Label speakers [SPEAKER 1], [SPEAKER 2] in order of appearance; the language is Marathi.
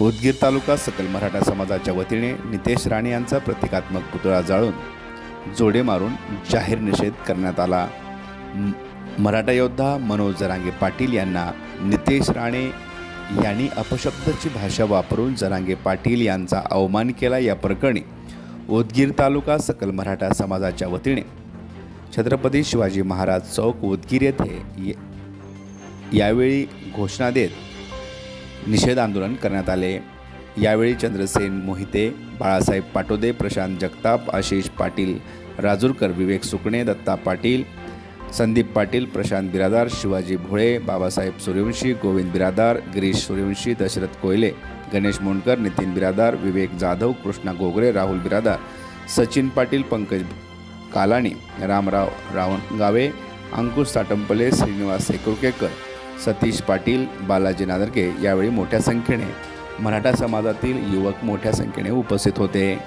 [SPEAKER 1] उदगीर तालुका सकल मराठा समाजाच्या वतीने नितेश राणे यांचा प्रतिकात्मक पुतळा जाळून जोडे मारून जाहीर निषेध करण्यात आला. मराठा योद्धा मनोज जरांगे पाटील यांना नितेश राणे यांनी अपशब्दाची भाषा वापरून जरांगे पाटील यांचा अवमान केला या प्रकरणी उदगीर तालुका सकल मराठा समाजाच्या वतीने छत्रपती शिवाजी महाराज चौक उदगीर येथे यावेळी घोषणा देत निषेध आंदोलन करण्यात आले. यावेळी चंद्रसेन मोहिते बाळासाहेब पाटोदे प्रशांत जगताप आशिष पाटील राजूरकर विवेक सुकणे दत्ता पाटील संदीप पाटील प्रशांत बिरादार शिवाजी भोळे बाबासाहेब सूर्यवंशी गोविंद बिरादार गिरीश सूर्यवंशी दशरथ कोयले गणेश मोंडकर नितीन बिरादार विवेक जाधव कृष्णा गोगरे राहुल बिरादार सचिन पाटील पंकज कालाणी रामराव रावणगावे अंकुश साटंपले श्रीनिवास सेकुरकेकर सतीश पाटील बालाजी नादरके यावेळी मोठ्या संख्येने मराठा समाजातील युवक मोठ्या संख्येने उपस्थित होते.